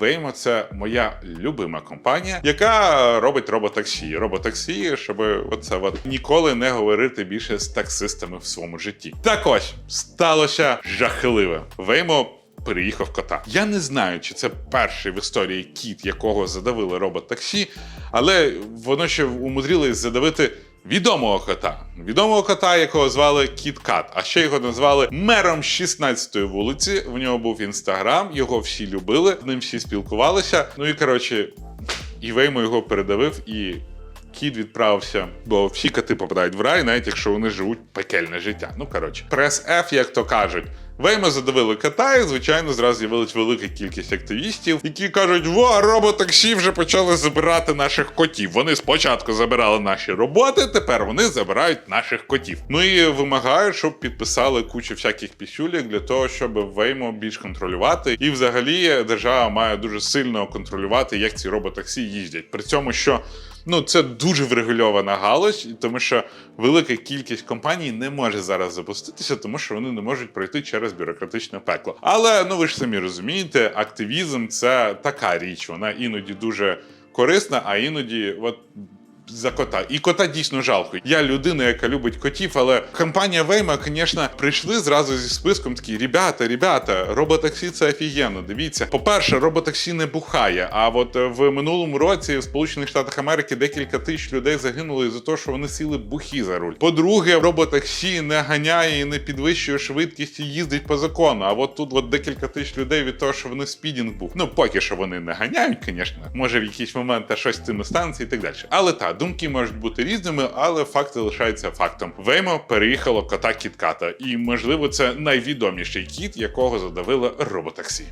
Waymo – це моя любима компанія, яка робить роботаксі. Роботаксі, щоб оце от ніколи не говорити більше з таксистами в своєму житті. Так ось сталося жахливе. Waymo переїхав кота. Я не знаю, чи це перший в історії кіт, якого задавили робот-таксі, але воно ще умудрилось задавити. Відомого кота, відомого кота, якого звали Кіт Кат, а ще його назвали мером 16-ї вулиці. В нього був інстаграм, його всі любили, з ним всі спілкувалися. Ну і коротше, і Веймо його передавив, і кіт відправився, бо всі коти попадають в рай, навіть якщо вони живуть пекельне життя. Ну коротше, прес F, як то кажуть. Веймо задавили кота, звичайно зразу з'явилась велика кількість активістів, які кажуть: во, роботаксі вже почали забирати наших котів. Вони спочатку забирали наші роботи, тепер вони забирають наших котів. Ну і вимагають, щоб підписали кучу всяких пісюлік для того, щоб Веймо більш контролювати. І взагалі держава має дуже сильно контролювати, як ці роботаксі їздять. При цьому, що Ну, це дуже врегульована галузь, тому що велика кількість компаній не може зараз запуститися, тому що вони не можуть пройти через бюрократичне пекло. Але ну ви ж самі розумієте, активізм це така річ, вона іноді дуже корисна, а іноді, от. За кота. І кота дійсно жалко. Я людина, яка любить котів, але компанія Вейма, звісно, прийшли зразу зі списком такі: ребята, ребята, роботаксі це офігенно. Дивіться, по-перше, роботаксі не бухає. А от е, в минулому році в Сполучених Штатах Америки декілька тисяч людей загинули за те, що вони сіли бухі за руль. По-друге, роботаксі не ганяє і не підвищує швидкість і їздить по закону. А от тут от декілька тисяч людей від того, що вони спідінг був. Ну поки що вони не ганяють, звісно. Може в якийсь момент та щось цим станеться і так далі. Але так, думки можуть бути різними, але факт залишається фактом. Веймо переїхало кота кітката, і можливо це найвідоміший кіт, якого задавило роботаксі.